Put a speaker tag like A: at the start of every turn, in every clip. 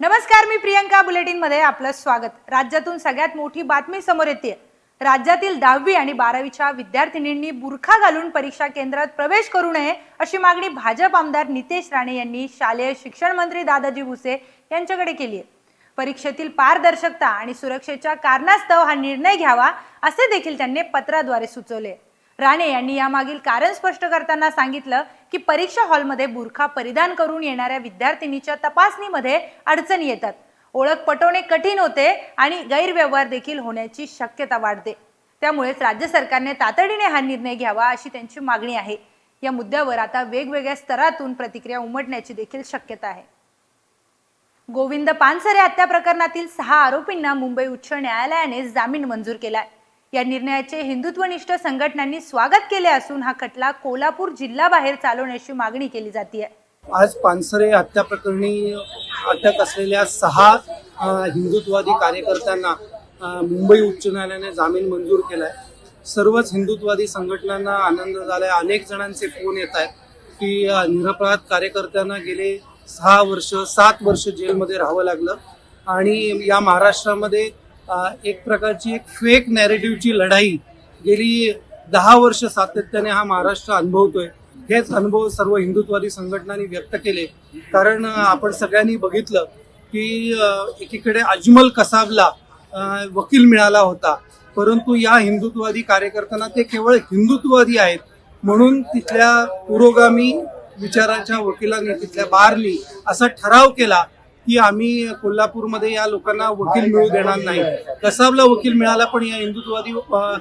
A: नमस्कार मी प्रियंका. बुलेटिनमध्ये आपलं स्वागत. राज्यातून सगळ्यात मोठी बातमी समोर येते राज्यातील दहावी आणि बारावीच्या विद्यार्थिनींनी बुरखा घालून परीक्षा केंद्रात प्रवेश करू नये अशी मागणी भाजप आमदार नितेश राणे यांनी शालेय शिक्षण मंत्री दादाजी भुसे यांच्याकडे केली आहे. परीक्षेतील पारदर्शकता आणि सुरक्षेच्या कारणास्तव हा निर्णय घ्यावा असे देखील त्यांनी पत्राद्वारे सुचवले राणे यांनी यामागील कारण स्पष्ट करताना सांगितलं की परीक्षा हॉलमध्ये बुरखा परिधान करून येणाऱ्या विद्यार्थिनीच्या तपासणीमध्ये अडचणी येतात. ओळख पटवणे कठीण होते आणि गैरव्यवहार देखील होण्याची शक्यता वाढते. त्यामुळेच राज्य सरकारने तातडीने हा निर्णय घ्यावा अशी त्यांची मागणी आहे. या मुद्द्यावर आता वेगवेगळ्या स्तरातून प्रतिक्रिया उमटण्याची देखील शक्यता आहे. गोविंद पानसरे हत्या प्रकरणातील सहा आरोपींना मुंबई उच्च न्यायालयाने जामीन मंजूर केलाय. या निर्णयाचे हिंदुत्वनिष्ठ संघटनांनी स्वागत केले असून हा खटला कोल्हापूर जिल्हाबाहेर चालवण्याची मागणी केली जाते
B: आज पानसरे हत्या प्रकरणी अटक असलेल्या सहा हिंदुत्ववादी कार्यकर्त्यांना मुंबई उच्च न्यायालयाने जामीन मंजूर केलाय. सर्वच हिंदुत्ववादी संघटनांना आनंद झालाय. अनेक जणांचे फोन येत आहेत की निरपराध कार्यकर्त्यांना गेले सहा वर्ष सात वर्ष जेलमध्ये राहावं लागलं. आणि या महाराष्ट्रामध्ये एक प्रकारची एक फेक नॅरेटिव्हची लढाई गेली दहा वर्ष सातत्याने हा महाराष्ट्र अनुभवतोय. हेच अनुभव सर्व हिंदुत्ववादी संघटनांनी व्यक्त केले. कारण आपण सगळ्यांनी बघितलं की एकीकडे अजमल कसाबला वकील मिळाला होता. परंतु या हिंदुत्ववादी कार्यकर्त्यांना ते केवळ हिंदुत्ववादी आहेत. म्हणून तिथल्या पुरोगामी विचाराच्या वकिलांनी तिथल्या बारली असा ठराव केला की आम्ही कोल्हापूरमध्ये या लोकांना वकील मिळू देणार नाही. कसाबला वकील मिळाला पण या हिंदुत्ववादी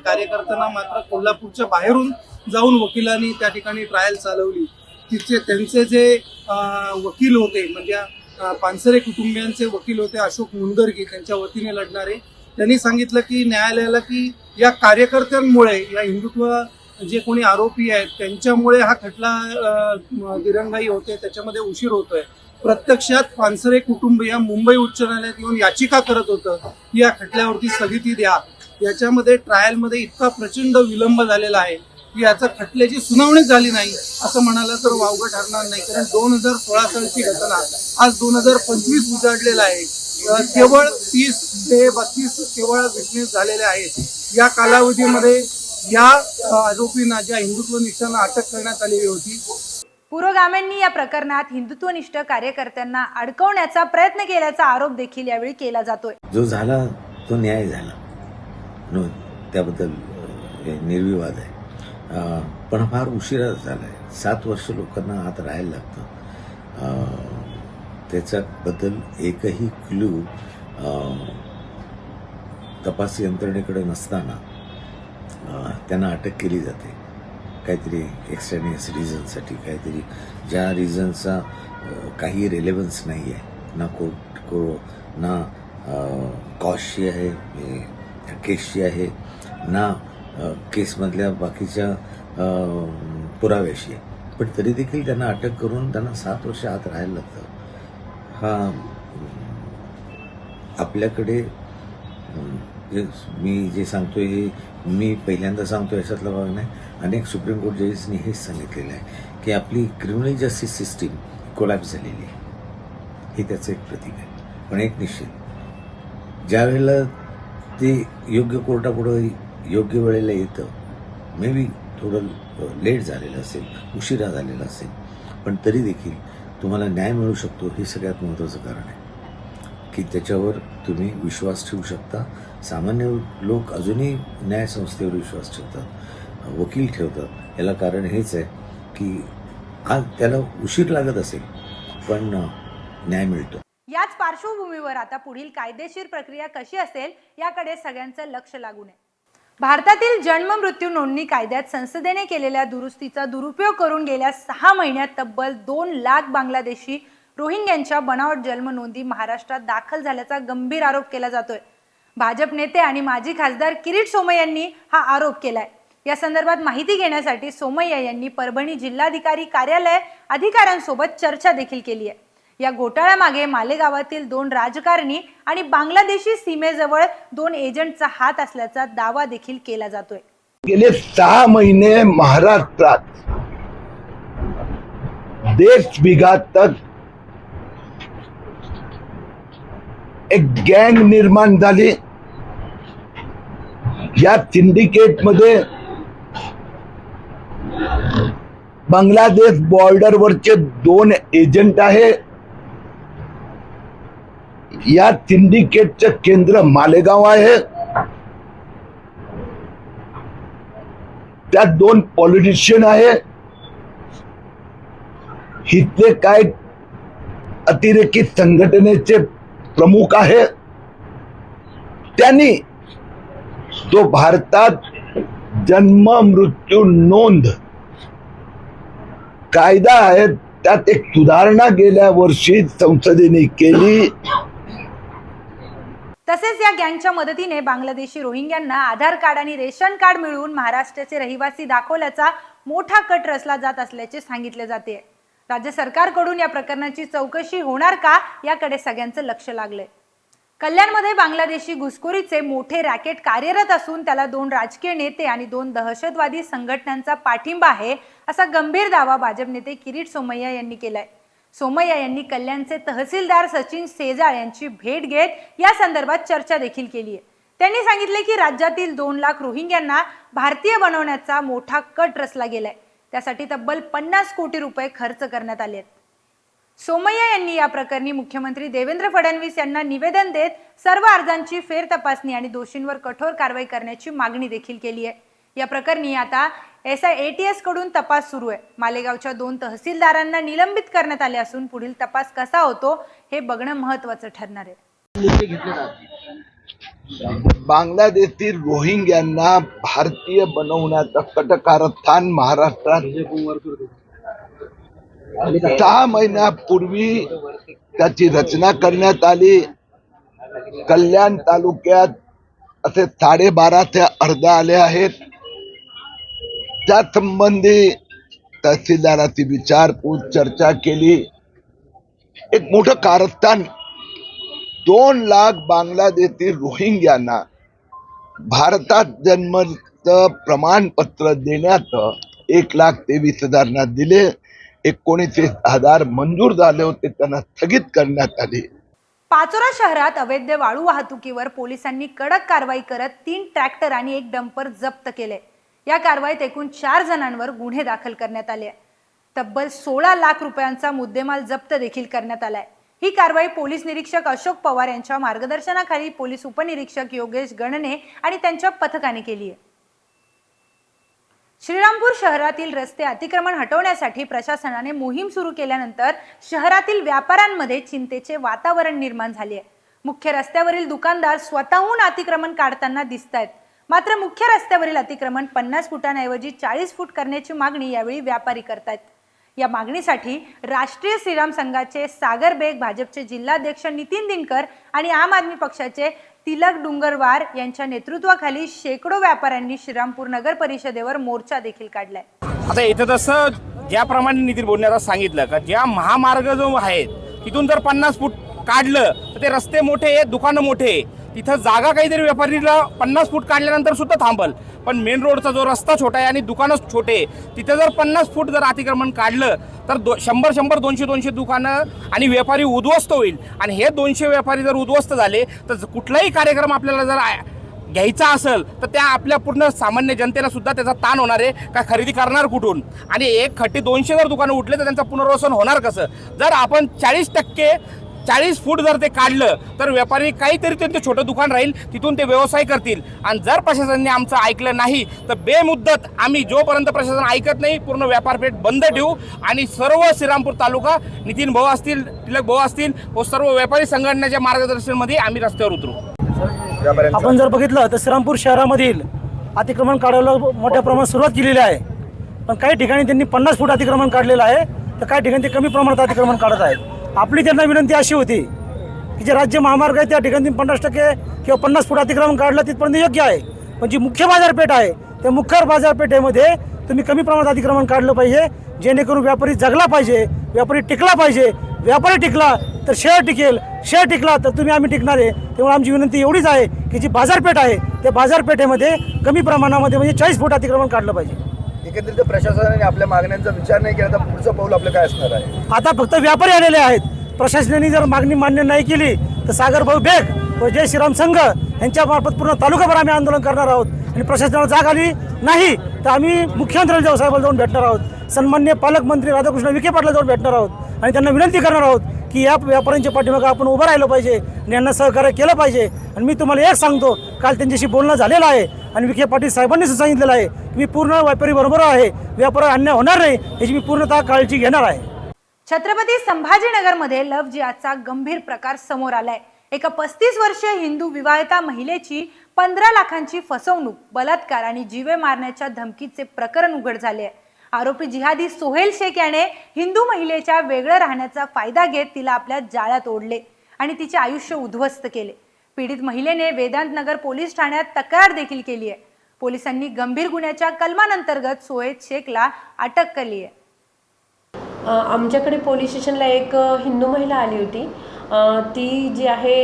B: कार्यकर्त्यांना मात्र कोल्हापूरच्या बाहेरून जाऊन वकिलांनी त्या ठिकाणी ट्रायल चालवली. तिचे त्यांचे जे वकील होते म्हणजे पानसरे कुटुंबियांचे वकील होते अशोक मुंदरगी त्यांच्या वतीने लढणारे त्यांनी सांगितलं की न्यायालयाला की या कार्यकर्त्यांमुळे या हिंदुत्व जे कोणी आरोपी आहेत त्यांच्यामुळे हा खटला दिरंगाई होते त्याच्यामध्ये उशीर होतोय. प्रत्यक्षात पानसरे कुटुंब या मुंबई उच्च न्यायालयात येऊन याचिका करत होतं की या खटल्यावरती स्थगिती द्या. याच्यामध्ये ट्रायलमध्ये इतका प्रचंड विलंब झालेला आहे की याचा खटल्याची सुनावणी झाली नाही असं म्हणाला तर वावगं ठरणार नाही. कारण दोन हजार सोळा सालची घटना आज दोन हजार पंचवीस उजाडलेला आहे. केवळ तीस ते बत्तीस केवळ विटनेस झालेले आहेत. या कालावधीमध्ये या आरोपींना ज्या हिंदुत्व निष्ठांना अटक करण्यात आलेली होती
A: पुरोगाम्यांनी या प्रकरणात हिंदुत्वनिष्ठ कार्यकर्त्यांना अडकवण्याचा प्रयत्न केल्याचा आरोप देखील यावेळी केला जातोय.
C: जो झाला तो न्याय झाला. त्याबद्दल हे निर्विवाद आहे. पण फार उशिरा झाला आहे सात वर्ष लोकांना आत राहायला लागतं. त्याच्याबद्दल एकही क्लू तपास यंत्रणेकडे नसताना त्यांना अटक केली जाते. काहीतरी एक्स्ट्रेनियस रिझनसाठी काहीतरी ज्या रिझनचा काही रेलेवन्स नाही आहे ना कोर्ट को ना कॉस्टची आहे केसची आहे ना केसमधल्या बाकीच्या पुराव्याशी आहे. पण तरी देखील त्यांना अटक करून त्यांना सात वर्ष आत राहायला लागतं. हा आपल्याकडे जे मी जे सांगतोय हे मी पहिल्यांदा सांगतो याच्यातला भाग नाही. अनेक सुप्रीम कोर्ट जजेसनी हेच सांगितलेलं आहे की आपली क्रिमिनल जस्टिस सिस्टीम कोलॅप्स झालेली आहे. हे त्याचं एक प्रतीक आहे. पण एक निश्चित ज्या वेळेला ते योग्य कोर्टापुढं योग्य वेळेला येतं मे बी थोडं लेट झालेलं असेल उशिरा झालेला असेल पण तरी देखील तुम्हाला न्याय मिळू शकतो हे सगळ्यात महत्त्वाचं कारण आहे. की त्याच्यावर तुम्ही विश्वास ठेवू शकता. सामान्य लोक अजूनही न्यायसंस्थेवर विश्वास ठेवतात. वकील ठेवतात याला कारण हेच आहे की आज त्याला उशीर लागत असेल पण न्याय मिळतो.
A: याच पार्श्वभूमीवर आता पुढील कायदेशीर प्रक्रिया कशी असेल याकडे सगळ्यांचं लक्ष लागू नये. भारतातील जन्म मृत्यू नोंदणी कायद्यात संसदेने केलेल्या दुरुस्तीचा दुरुपयोग करून गेल्या सहा महिन्यात तब्बल दोन लाख बांगलादेशी रोहिंग्यांच्या बनावट जन्म नोंदी महाराष्ट्रात दाखल झाल्याचा गंभीर आरोप केला जातोय. भाजप नेते आणि माजी खासदार किरीट सोमय यांनी हा आरोप केलाय. या संदर्भात माहिती घेण्यासाठी सोमय्या यांनी परभणी जिल्हाधिकारी कार्यालय अधिकाऱ्यांसोबत चर्चा देखील केली आहे. या घोटाळ्यामागे मालेगावातील दोन राजकारणी आणि बांगलादेशी सीमेजवळ दोन एजंटचा हात असल्याचा दावा देखील केला जातोय.
D: गेले सहा महिने महाराष्ट्रात देश बिघात तक एक गँग निर्माण झाली. या सिंडिकेटमध्ये बांगलादेश बॉर्डरवरचे दोन एजंट आहे. या सिंडिकेटचं केंद्र मालेगाव आहे. त्यात दोन पॉलिटिशियन आहे. इथले काय अतिरेकी संघटनेचे प्रमुख आहे. त्यांनी तो भारतात जन्म मृत्यू नोंद कायदा आहे त्यात एक सुधारणा गेल्या वर्षी संसदेने केली.
A: तसेच या गँगच्या मदतीने बांगलादेशी रोहिंग्यांना आधार कार्ड आणि रेशन कार्ड मिळवून महाराष्ट्राचे रहिवासी दाखवल्याचा मोठा कट रचला जात असल्याचे सांगितले जाते. राज्य सरकारकडून या प्रकरणाची चौकशी होणार का याकडे सगळ्यांचं लक्ष लागलंय. कल्याणमध्ये बांगलादेशी घुसखोरीचे मोठे रॅकेट कार्यरत असून त्याला दोन राजकीय नेते आणि दोन दहशतवादी संघटनांचा पाठिंबा आहे असा गंभीर दावा भाजप नेते किरीट सोमय्या यांनी केलाय. सोमय्या यांनी कल्याणचे तहसीलदार सचिन सेजाळ यांची भेट घेत या संदर्भात चर्चा देखील केली आहे. त्यांनी सांगितले की राज्यातील दोन लाख रोहिंग्यांना भारतीय बनवण्याचा मोठा कट रचला गेलाय. त्यासाठी तब्बल पन्नास कोटी रुपये खर्च करण्यात आले आहेत. सोमय्या यांनी या प्रकरणी मुख्यमंत्री देवेंद्र फडणवीस यांना निवेदन देत सर्व अर्जांची फेर तपासणी आणि दोषींवर कठोर कारवाई करण्याची मागणी देखील केली आहे. या प्रकरणी आता एस आय ए टी एसकडून तपास सुरू आहे. मालेगावच्या दोन तहसीलदारांना निलंबित करण्यात आले असून पुढील तपास कसा होतो हे बघणं महत्वाचं ठरणार आहे.
D: बांगलादेशातील रोहिंग्यांना भारतीय बनवण्याचं कटकारस्थान महाराष्ट्रात. सहा महिन्यापूर्वी त्याची रचना करण्यात आली. कल्याण तालुक्यात असे साडेबारा ते अर्धा आले आहेत. त्यासंबंधी तहसीलदाराची विचारपूस चर्चा केली. एक मोठं कारस्थान दोन लाख बांगलादेशी रोहिंग्यांना भारतात जन्माचं प्रमाणपत्र देण्यात एक लाख तेवीस हजारांना दिले. एकोणीसशे हजार मंजूर झाले होते त्यांना स्थगित करण्यात आले.
A: पाचोरा शहरात अवैध वाळू वाहतुकीवर पोलिसांनी कडक कारवाई करत तीन ट्रॅक्टर आणि एक डंपर जप्त केले. या कारवाईत एकूण चार जणांवर गुन्हे दाखल करण्यात आले तब्बल सोळा लाख रुपयांचा मुद्देमाल जप्त देखील करण्यात आलाय. ही कारवाई पोलीस निरीक्षक अशोक पवार यांच्या मार्गदर्शनाखाली पोलीस उपनिरीक्षक योगेश गणने आणि त्यांच्या पथकाने केली आहे. श्रीरामपूर शहरातील रस्ते अतिक्रमण हटवण्यासाठी प्रशासनाने मोहीम सुरू केल्यानंतर शहरातील व्यापाऱ्यांमध्ये चिंतेचे वातावरण निर्माण झाले आहे. मुख्य रस्त्यावरील दुकानदार स्वतःहून अतिक्रमण काढताना दिसत आहेत मात्र मुख्य रस्त्यावरील अतिक्रमण पन्नास फुटांऐवजी चाळीस फूट करण्याची मागणी यावेळी व्यापारी करतायत या मागणीसाठी राष्ट्रीय श्रीराम संघाचे सागर बेग भाजपचे जिल्हाध्यक्ष नितीन दिनकर आणि आम आदमी पक्षाचे तिलक डुंगरवार यांच्या नेतृत्वाखाली शेकडो व्यापाऱ्यांनी श्रीरामपूर नगर परिषदेवर मोर्चा देखील काढलाय
E: आता इथं तसं ज्याप्रमाणे नितीन बोलणे सांगितलं का ज्या महामार्ग जो आहे तिथून जर पन्नास फूट काढलं तर ते रस्ते मोठे आहेत दुकानं मोठे आहे. तिथं जागा काहीतरी व्यापारीला पन्नास फूट काढल्यानंतर सुद्धा थांबल. पण मेन रोडचा जो रस्ता छोटा आहे आणि दुकानं छोटे आहे, तिथं जर पन्नास फूट जर अतिक्रमण काढलं तर दो शंभर शंभर दोनशे दोनशे दुकानं आणि व्यापारी उद्ध्वस्त होईल. आणि हे दोनशे व्यापारी जर उद्ध्वस्त झाले तर कुठलाही कार्यक्रम आपल्याला जर घ्यायचा असेल तर त्या आपल्या पूर्ण सामान्य जनतेला सुद्धा त्याचा ताण होणार आहे का खरेदी करणार कुठून? आणि एक खट्टी दोनशे जर दुकानं उठले तर त्यांचं पुनर्वसन होणार कसं? जर आपण चाळीस टक्के चाळीस फूट जर ते काढलं तर व्यापारी काहीतरी त्यांचं छोटं दुकान राहील तिथून ते व्यवसाय करतील. आणि जर प्रशासनाने आमचं ऐकलं नाही तर बेमुद्दत आम्ही जोपर्यंत प्रशासन ऐकत नाही पूर्ण व्यापारपेठ बंद ठेवू आणि सर्व श्रीरामपूर तालुका नितीन भाऊ असतील तिलक भाऊ असतील व सर्व व्यापारी संघटनेच्या मार्गदर्शनमध्ये आम्ही रस्त्यावर उतरू.
F: आपण जर बघितलं तर श्रीरामपूर शहरामधील अतिक्रमण काढायला मोठ्या प्रमाणात सुरुवात केलेली आहे. पण काही ठिकाणी त्यांनी पन्नास फूट अतिक्रमण काढलेलं आहे तर काही ठिकाणी ते कमी प्रमाणात अतिक्रमण काढत आहेत. आपली त्यांना विनंती अशी होती की जे राज्य महामार्ग आहे त्या ठिकाणी पन्नास टक्के किंवा पन्नास फूट अतिक्रमण काढलं तिथपर्यंत योग्य आहे. पण जी मुख्य बाजारपेठ आहे त्या मुख्य बाजारपेठेमध्ये तुम्ही कमी प्रमाणात अतिक्रमण काढलं पाहिजे जेणेकरून व्यापारी जगला पाहिजे व्यापारी टिकला पाहिजे. व्यापारी टिकला तर शेअर टिकेल. शेअर टिकला तर तुम्ही आम्ही टिकणार आहे. तेव्हा आमची विनंती एवढीच आहे की जी बाजारपेठ आहे त्या बाजारपेठेमध्ये कमी प्रमाणामध्ये म्हणजे चाळीस फूट अतिक्रमण काढलं पाहिजे.
G: एकंदरीत प्रशासनाने आपल्या मागण्यांचा विचार नाही केला तर पुढचं पाऊल आपलं काय असणार आहे?
F: आता फक्त व्यापारी आलेले आहेत. प्रशासनाने जर मागणी मान्य नाही केली तर सागरभाऊ बेग व जय श्रीराम संघ यांच्या मार्फत पूर्ण तालुकाभर आम्ही आंदोलन करणार आहोत आणि प्रशासनाला जाग आली नाही तर आम्ही मुख्यमंत्र्यांच्या साहेबाला जाऊन भेटणार आहोत. सन्मान्य पालकमंत्री राधाकृष्ण विखे पाटला जाऊन भेटणार आहोत आणि त्यांना विनंती करणार आहोत की या व्यापाऱ्यांच्या पाठीमागं आपण उभं राहिलं पाहिजे आणि यांना सहकार्य केलं पाहिजे. आणि मी तुम्हाला एक सांगतो काल त्यांच्याशी बोलणं झालेलं आहे आणि विखे पाटील साहेबांनी सांगितलेलं आहे की मी पूर्ण व्यापारी बरोबर आहे व्यापार अन्याय होणार नाही याची मी पूर्णतः काळजी घेणार आहे.
A: छत्रपती संभाजीनगरमध्ये लव्ह जिहाचा गंभीर प्रकार समोर आलाय. एका पस्तीस वर्षीय हिंदू विवाहिता महिलेची पंधरा लाखांची फसवणूक बलात्कार आणि जीवे मारण्याच्या धमकीचे प्रकरण उघड झाले आहे. आरोपी जिहादी सोहेल शेख याने हिंदू महिलेच्या वेगळं राहण्याचा फायदा घेत तिला आपल्या जाळ्यात ओढले आणि तिचे आयुष्य उद्ध्वस्त केले. पीडित महिलेने वेदांत नगर पोलीस ठाण्यात तक्रार देखील केली आहे. पोलिसांनी गंभीर गुन्ह्याच्या कलमांतर्गत सोहेल शेखला अटक केली आहे.
H: आमच्याकडे पोलीस स्टेशनला एक हिंदू महिला आली होती. ती जी आहे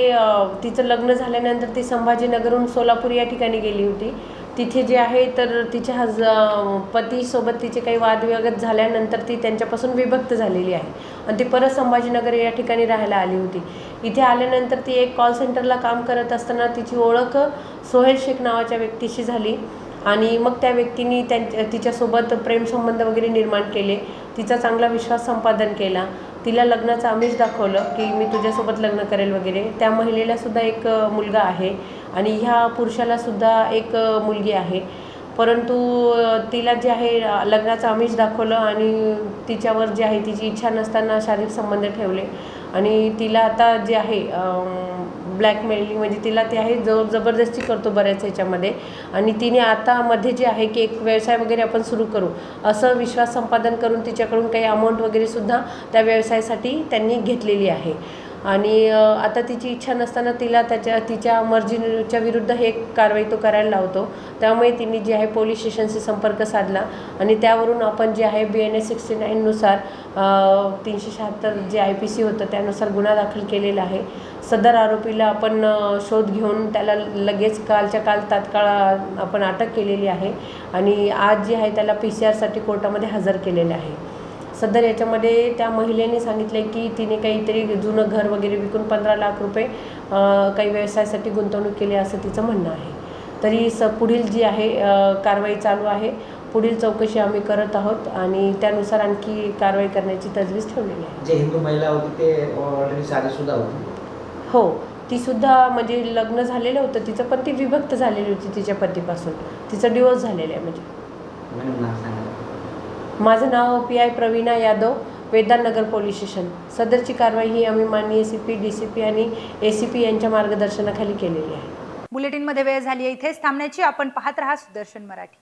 H: तिचं लग्न झाल्यानंतर ती संभाजीनगरहून सोलापूर या ठिकाणी गेली होती. तिथे जे आहे तर तिच्या हज पतीसोबत तिचे काही वादविवाद झाल्यानंतर ती त्यांच्यापासून विभक्त झालेली आहे. आणि ती परत संभाजीनगर या ठिकाणी राहायला आली होती. इथे आल्यानंतर ती एक कॉल सेंटरला काम करत असताना तिची ओळख सोहेल शेख नावाच्या व्यक्तीशी झाली. आणि मग त्या व्यक्तीने त्यांच्या तिच्यासोबत प्रेमसंबंध वगैरे निर्माण केले. तिचा चांगला विश्वास संपादन केला. तिला लग्नाचं आमिष दाखवलं की मी तुझ्यासोबत लग्न करेल वगैरे. त्या महिलेला सुद्धा एक मुलगा आहे. आणि ह्या पुरुषाला सुद्धा एक मुलगी आहे. परंतु तिला जे आहे लग्नाचं आमिष दाखवलं आणि तिच्यावर जे आहे तिची इच्छा नसताना शारीरिक संबंध ठेवले. आणि तिला आता जे आहे ब्लॅकमेलिंग म्हणजे तिला ते आहे जो जबरदस्ती करतो बऱ्याच ह्याच्यामध्ये. आणि तिने आता मध्ये जे आहे की एक व्यवसाय वगैरे आपण सुरू करू असं विश्वास संपादन करून तिच्याकडून काही अमाऊंट वगैरे सुद्धा त्या व्यवसायासाठी त्यांनी घेतलेली आहे. आणि आता तिची इच्छा नसताना तिला त्याच्या तिच्या मर्जीच्या विरुद्ध हे कारवाई तो करायला लावतो. त्यामुळे तिने जे आहे पोलीस स्टेशनशी संपर्क साधला आणि त्यावरून आपण जे आहे बी एन एस सिक्स्टी नाईननुसार तीनशे शहात्तर जे आय पी सी होतं त्यानुसार गुन्हा दाखल केलेला आहे. सदर आरोपीला आपण शोध घेऊन त्याला लगेच कालच्या काल तात्काळ आपण अटक केलेली आहे आणि आज जे आहे त्याला पी सी आरसाठी कोर्टामध्ये हजर केलेले आहे. सदर याच्यामध्ये त्या महिलेने सांगितले की तिने काहीतरी जुनं घर वगैरे विकून पंधरा लाख रुपये काही व्यवसायासाठी गुंतवणूक केली असं तिचं म्हणणं आहे. तरी स पुढील जी आहे कारवाई चालू आहे पुढील चौकशी आम्ही करत आहोत आणि त्यानुसार आणखी कारवाई करण्याची तजवीज ठेवलेली आहे.
I: जे हिंदू महिला होती ते ऑलरेडी साधीसुद्धा होती.
H: हो ती सुद्धा म्हणजे लग्न झालेलं होतं तिचं पण ती विभक्त झालेली होती तिच्या पतीपासून. तिचं डिवोर्स झालेलं आहे म्हणजे. माझं नाव P I Praveena Yadav Vedanagar police station. सदरची कारवाई ही आम्ही माननीय C P D C P आणि ए सी पी यांच्या मार्गदर्शनाखाली केलेली आहे.
A: बुलेटिनमध्ये वेळ झाली आहे. इथेच थांबण्याची आपण पाहत राहा सुदर्शन मराठी.